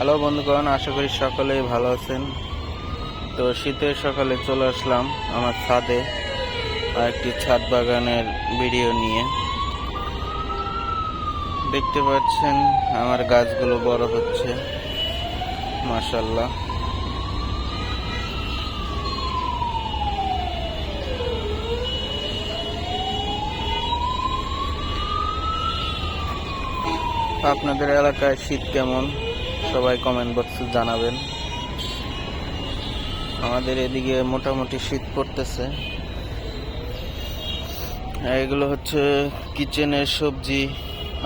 Hello বন্ধুগণ, আশা করি সকলেই ভালো আছেন। তো শীতের সকালে চলে আসলাম আমার ছাদে একটি ছাদ বাগানের ভিডিও নিয়ে। দেখতে পাচ্ছেন আমার গাছগুলো বড় হচ্ছে মাশাল্লাহ আপনাদের এলাকায় শীত কেমন? সবাই কমেন্ট বক্সে জানাবেন। আমাদের এদিকে মোটামুটি শীত পড়তেছে। এগুলো হচ্ছে কিচেনের সবজি।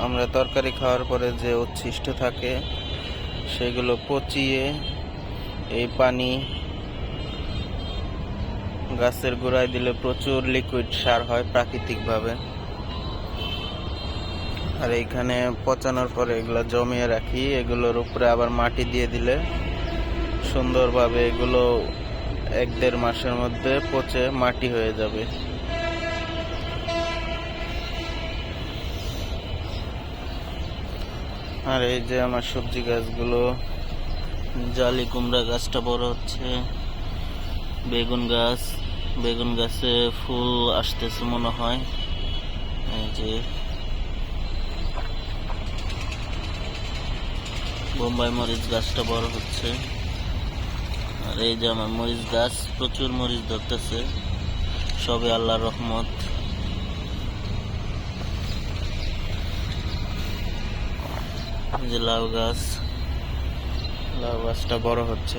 আমরা তরকারি খাওয়ার পরে যে উচ্ছিষ্ট থাকে, সেগুলো পচিয়ে এই পানি গাছের গোড়ায় দিলে প্রচুর লিকুইড সার হয় প্রাকৃতিকভাবে। আর এইখানে পচানোর পরে এগুলো জমিয়ে রাখি। এগুলোর উপরে আবার মাটি দিয়ে দিলে সুন্দরভাবে এগুলো এক দেড় মাসের মধ্যে পচে মাটি হয়ে যাবে। আর এই যে আমার সবজি গাছগুলো, জালি কুমড়া গাছটা বড় হচ্ছে, বেগুন গাছ, বেগুন গাছে ফুল আসতেছে মনে হয়। এই যে বোম্বাই মরিচ গাছটা বড় হচ্ছে। আর এই যে আমার মরিচ গাছ, প্রচুর মরিচ ধরতেছে। সবে আল্লাহ রহমত। যে লাউ গাছ, লাউ গাছটা বড় হচ্ছে।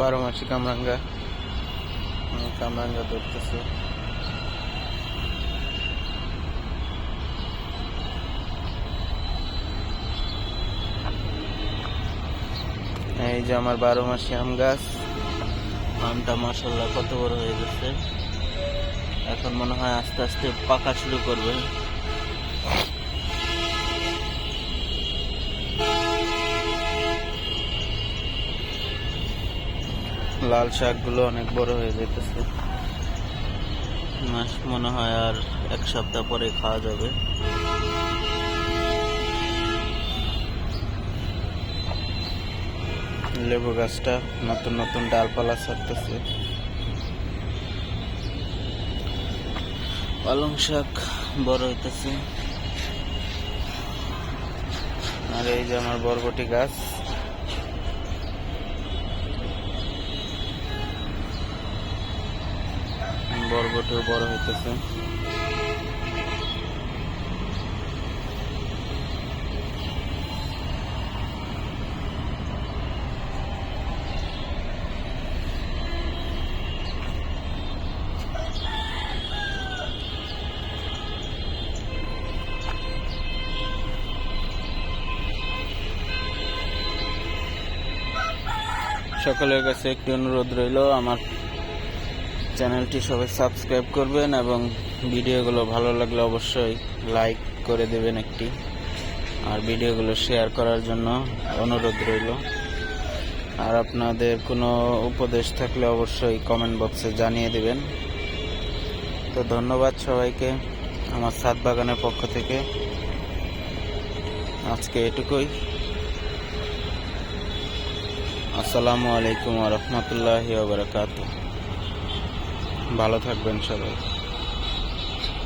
বারো মাসি কামরাঙ্গা কামরাঙ্গা ধরতেছে। এই যে আমার বারো মাসি আম গাছ, আমটা মাসাল্লাহ কত বড় হয়ে গেছে। এখন মনে হয় আস্তে আস্তে পাকা শুরু করবে। লাল শাকগুলো অনেক বড় হয়ে যেতেছে মাস মনে হয় আর এক সপ্তাহ পরে খাওয়া যাবে। লেবু গাছটা নতুন নতুন ডালপালা ছাড়তেছে। পালং শাক বড় হইতেছে। আর এই যে আমার বরবটি গাছ। বরবটিও বড় হইতেছে। সকলের কাছে একটি অনুরোধ রইল আমার চ্যানেলটি সবাই সাবস্ক্রাইব করবেন এবং ভিডিওগুলো ভালো লাগলে অবশ্যই লাইক করে দেবেন একটি। আর ভিডিওগুলো শেয়ার করার জন্য অনুরোধ রইল। আর আপনাদের কোনো উপদেশ থাকলে অবশ্যই কমেন্ট বক্সে জানিয়ে দেবেন। তো ধন্যবাদ সবাইকে আমার সাত বাগানের পক্ষ থেকে। আজকে এটুকুই। আসসালামু আলাইকুম রহমতুল্লাহ বারকাত ভালো থাকবেন সবাই।